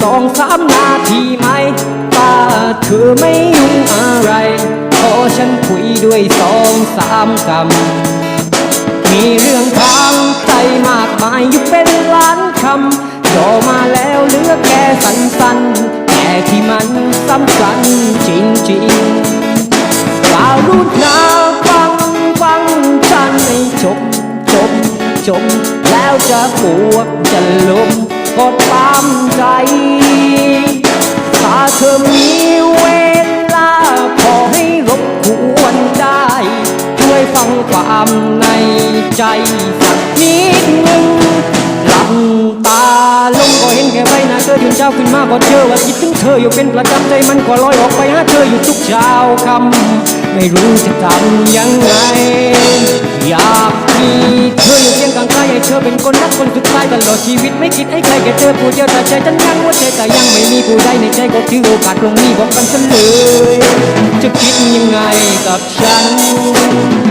หน้ามนาทีไหมถ้าเธอไม่ยุ่งอะไร ขอฉันคุยด้วยสองสามคำมีเรื่องทางใจมากมายอยู่เป็นล้านคำย่อมาแล้วเหลือแค่สั้นๆแต่ที่มันสำคัญจริงๆการุณาฟังฟังฉันให้จบจบจบแล้วจะปวดจะลมก็ต ฟังความในใจสักนิดหนึ่งหลับตาลงก็เห็นแค่ใบหน้าเธอยืนเช้าขึ้นมาก็เจอว่าคิดถึงเธออยู่เป็นประจำใจมันก็ลอยออกไปหาเธออยู่ทุกเช้าคำไม่รู้จะทำยังไง อยากมีเธออยู่เคียงข้างกายให้เธอเป็นคนรักคนสุดท้ายตลอดชีวิตไม่คิดให้ใครแค่เธอผู้เดียวแต่ใจฉันยังหัวใจแต่ยังไม่มีผู้ใดในใจก็ถือโอกาสตรงนี้บอกกันฉันเลยจะคิดยังไงกับฉัน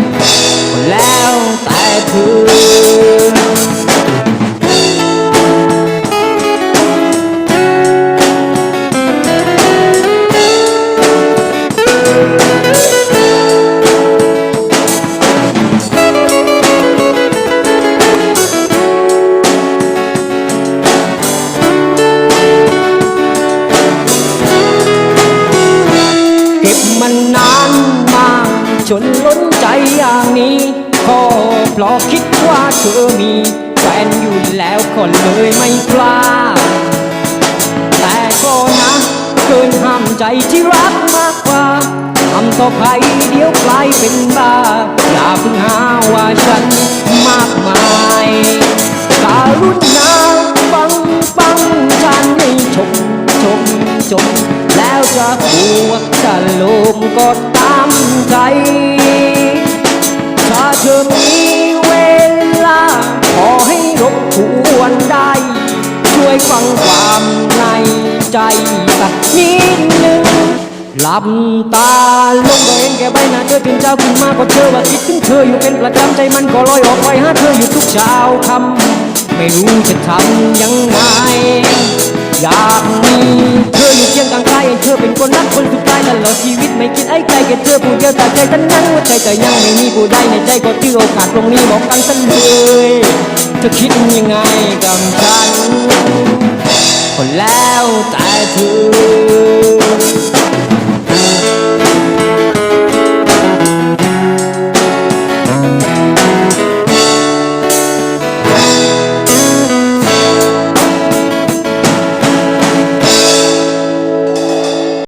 แล้วแต่เธ จนล้นใจอย่างนี้ก็เพราะคิดว่าเธอมีแฟนอยู่แล้วก็เลยไม่กล้า แต่ก็นะเกินห้ามใจที่รักมากกว่าทำต่อใครเดี๋ยวกลายเป็นบ้า อย่าเพิ่งหาว่าฉันมากมายการุณาฟังฟังฉันให้ชมชมชมแล้วจะบวกจะลมก็ ใจ ถ้าเธอมีเวลา ขอให้รบกวนได้ ช่วยฟังความในใจสักนิดหนึ่งหลับตาลงก็เห็นแก่ใบหน้าเธอตื่นเช้าขึ้นมาก็เจอว่าคิดถึงเธออยู่เป็นประจำใจมันก็ลอยออกไปหาเธออยู่ทุกเช้าคำไม่รู้จะทำยังไงอยากมีเธออยู่เคียงข้าง ยวแต่ใจฉันนั้นหัวใจแต่ยังไม่มีผู้ใดในใจก็ถือโอกาสตรงนี้บอกกันฉันเลยเธอคิดยังไงกับฉันคนแล้วแต่เธอ